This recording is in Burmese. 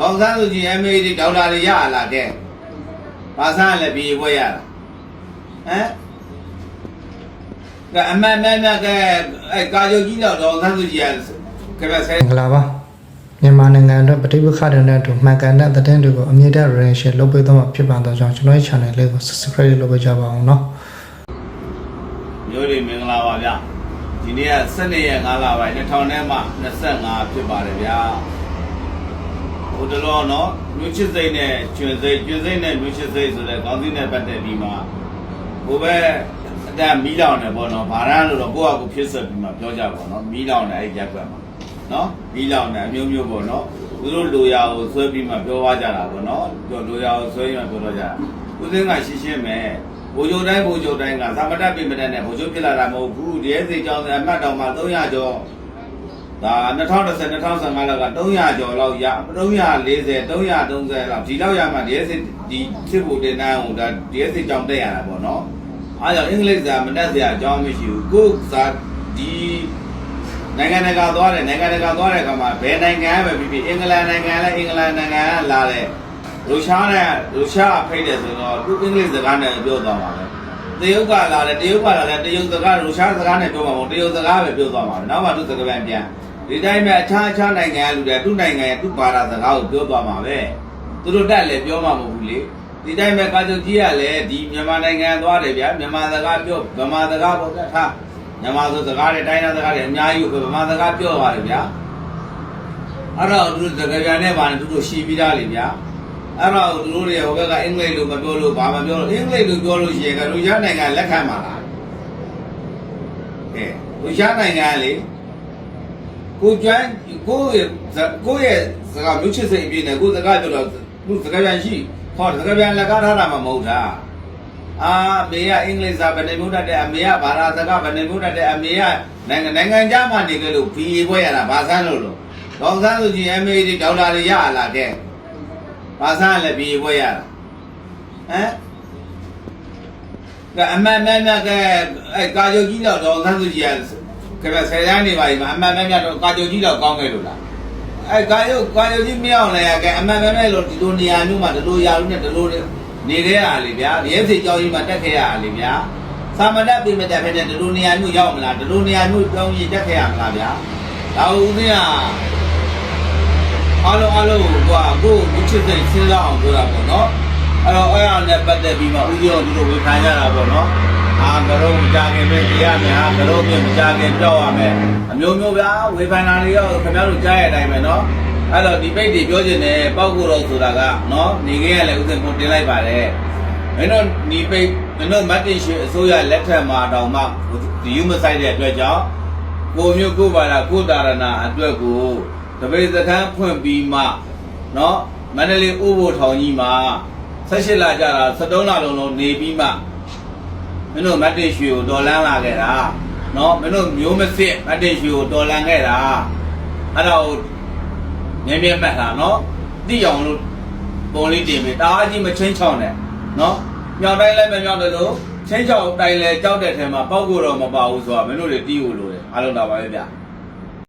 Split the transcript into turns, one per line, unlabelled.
ဒေါက်ဆန်းစုကြည် MA တွေဒေါက်တာတွေရလာတဲ့ဘာဆန်းလည်းပြီးဘွဲရတာဟမ်ကအမှန်မှန်မှန်ကအဲကာယုတ်ကြီးတော့ဒေါက်ဆန်းစုကြည်ကကဆဲ
ငလာပါမြန်မာနိုင်ငံအတွက်ပဋိပက္ခတွေနဲ့အတူမှန်ကန်တဲ့သတင်းတွေကိုအမြင့်တဲ့ relation လုပ်ပေးသွားမှာဖြစ်ပါတော့ကြောင့်ကျွန်တော်ရဲ့ channel လေးကို subscribe လုပ်ပေးကြပါအောင်နော်
မျိုးတွေမင်္ဂလာပါဗျာဒီနေ့က12ရက်5လပိုင်း2025ဖြစ်ပါတယ်ဗျာ ဟိုတလောနော်မြို့ချစ်စိတ်နဲ့ကျွန်းစိတ်ကျွန်းစိတ်နဲ့မြို့ချစ်စိတ်ဆိုတဲ့ခေါင်းစည်းနဲ့ပတ်သက်ပြီးမှဟိုဘက်အတန်မီးလောင်တယ်ပေါ့နော်ဗာရန်လို့တော့ကိုယ့်အကူဖြစ်ဆက်ပြီးမှပြောကြပါတော့မီးလောင်တယ်အဲ့ရက်ကွက်မှာနော်မီးလောင်တယ်အမျိုးမျိုးပေါ့နော်သူတို့လိုရာကိုဆွဲပြီးမှပြောသွားကြတာပေါ့နော်ပြောလိုရာကိုဆွဲပြီးမှပြောတော့ကြတာဦးစင်းကရှင်းရှင်းပဲဘိုးချုပ်တိုင်းဘိုးချုပ်တိုင်းကသမတပိမတတ်နဲ့ဘိုးချုပ်ဖြစ်လာတာမဟုတ်ဘူးဒီရဲ့စိတ်ကြောင်းအမှတ်တော်မှာ300ကျော် ဒါ2010 2015လောက်က300ကျော်လောက်ရ340 330လောက်ဒီလောက်ရမှဒီရဲ့စိတ်ဒီဖြစ်ဖို့တင်တန်းဟိုဒါဒီရဲ့စိတ်ကြောင်းတက်ရတာပေါ့နော်အားကြောင့်အင်္ဂလိပ်စာမတတ်စရာအကြောင်းမရှိဘူးကိုယ်စာဒီနိုင်ငံတကာသွားတယ်နိုင်ငံတကာသွားတဲ့အခါမှာဘယ်နိုင်ငံပဲဖြစ်ဖြစ်အင်္ဂလန်နိုင်ငံလည်းအင်္ဂလန်နိုင်ငံကလာတဲ့ရုရှားနဲ့ရုရှားဖိတ်တယ်ဆိုတော့သူအင်္ဂလိပ်စကားနဲ့ပြောသွားပါပဲတရုတ်ကလာတယ်တရုတ်ကလာတယ်တရုတ်စကားရုရှားစကားနဲ့ပြောမှာမဟုတ်တရုတ်စကားပဲပြောသွားမှာပဲနောက်မှသူစကားပြန်ပြန် ဒီတိုင်းပဲအခြားအခြားနိုင်ငံကလူတွေသူ့နိုင်ငံရဲ့သူ့ဘာသာစကားကိုပြောသွားမှာပဲသူတို့တက်လည်းပြောမှာမဟုတ်ဘူးလေဒီတိုင်းပဲကာချုပ်ကြီးကလည်းဒီမြန်မာနိုင်ငံသွားတယ်ဗျာမြန်မာစကားပြောဗမာစကားပေါ့ဗျာထားမြန်မာဆိုစကားတွေတိုင်းသားစကားတွေအများကြီးကိုဗမာစကားပြောသွားတယ်ဗျာအဲ့တော့သူတို့စကားပြန်နဲ့ပါနေသူတို့ရှီပြီးသားလေဗျာအဲ့တော့သူတို့တွေဟိုဘက်ကအင်္ဂလိပ်လိုမပြောလို့ဘာမပြောလို့အင်္ဂလိပ်လိုပြောလို့ရှိရင်ကရုရှားနိုင်ငံလက်ခံပါလားကဲရုရှားနိုင်ငံကလေ ကိုကျွမ်းကိုရဲ့ကိုရဲ့စကားမျိုးချစ်စိတ်အပြည့်နဲ့ကိုစကားပြောတော့သူစကားပြန်ရှိဟောစကားပြန်လက်ကားထားတာမှမဟုတ်တာအာအမေကအင်္ဂလိပ်စာဗနေမျိုးတတ်တဲ့အမေကဘာသာစကားဗနေမျိုးတတ်တဲ့အမေကနိုင်ငံနိုင်ငံခြားမှာနေကြလို့ BA ဘွဲရတာဘာဆန်းလို့လို့ဒေါန်ဆန်းစုကြည် MA တွေဒေါက်တာတွေရလာတဲ့ဘာသာလည်းပြေပွဲရတာဟမ်ကအမှန်မှန်မှန်ကဲအဲကာယုတ်ကြီးတော့ဒေါန်ဆန်းစုကြ ည်ကကဲဆယ်တန်းနေပါပြီမှာအမှန်မှန်မှန်တော့ကာယုတ်ကြီးတော့ကောင်းခဲ့လို့လားအဲကာယုတ်ကာယုတ်ကြီးမရောက်လဲကဲအမှန်မှန်မှန်လို့ဒီလိုနေရာမျိုးမှာဒီလိုရာလို့နဲ့ဒီလိုနေခဲ့ရလေဗျာရဲစိတ်ကြောင်းကြီးမှာတက်ခဲ့ရလေဗျာသာမဏေပိမတက်ခဲ့တဲ့ဒီလိုနေရာမျိုးရောက်မလားဒီလိုနေရာမျိုးကြောင်းကြီးတက်ခဲ့ရမလားဗျာဒါဦးသိရအားလုံးအားလုံးကိုကွာကိုယ်ကိုချစ်စိတ်စဉ်းစားအောင်ပြောတာပေါ့နော်အဲ့တော့အဲ့အနဲ့ပတ်သက်ပြီးမှဦးရောဒီလိုဝေခံကြတာပေါ့နော် အာကတော့မကြခင်ပဲကြရမယ်အာကတော့ပြင်မကြခင်ပြောက်ရမယ်အမျိုးမျိုးဗျာဝေဖန်တာတွေရောခင်ဗျားတို့ကြားရတဲ့အတိုင်းပဲနော်အဲ့တော့ဒီပိတ်တွေပြောချင်တယ်ပောက်ကိုတော့ဆိုတာကနော်နေခဲ့ရလဲဥစဉ်ပုံတင်လိုက်ပါတယ်မင်းတို့ဒီပိတ်မင်းတို့မတ်တင်ရွှေအစိုးရလက်ထက်မှာတောင်မှဒီယူမဆိုင်တဲ့အတွက်ကြောင့်ကိုမျိုးကိုပါတာကိုတာရနာအတွက်ကိုတပိတ်စခန်းဖွင့်ပြီးမှနော်မန္တလေးဥပိုလ်ထောင်ကြီးမှာ၁၈လကြာတာ၁၃လလုံးလုံးနေပြီးမှ မင်းတို့မတ်တင်ရွှေကိုတော်လန်းလာခဲ့တာနော်မင်းတို့မျိုးမစစ်မတ်တင်ရွှေကိုတော်လန်းခဲ့တာအဲ့ဒါကိုမြဲမြဲမှတ်တာနော်သိအောင်လို့ပုံလေးတင်ပြီးတအားကြီးမချင်းချောင်းနဲ့နော်မြောက်တိုင်းလည်းမမြောက်တယ်လို့ချင်းချောင်းတိုင်းလည်းကြောက်တဲ့ထဲမှာပောက်ကိုတော့မပါဘူးဆိုတာမင်းတို့တွေတီးဖို့လိုတယ်အားလုံးတော့ပါပဲဗျာ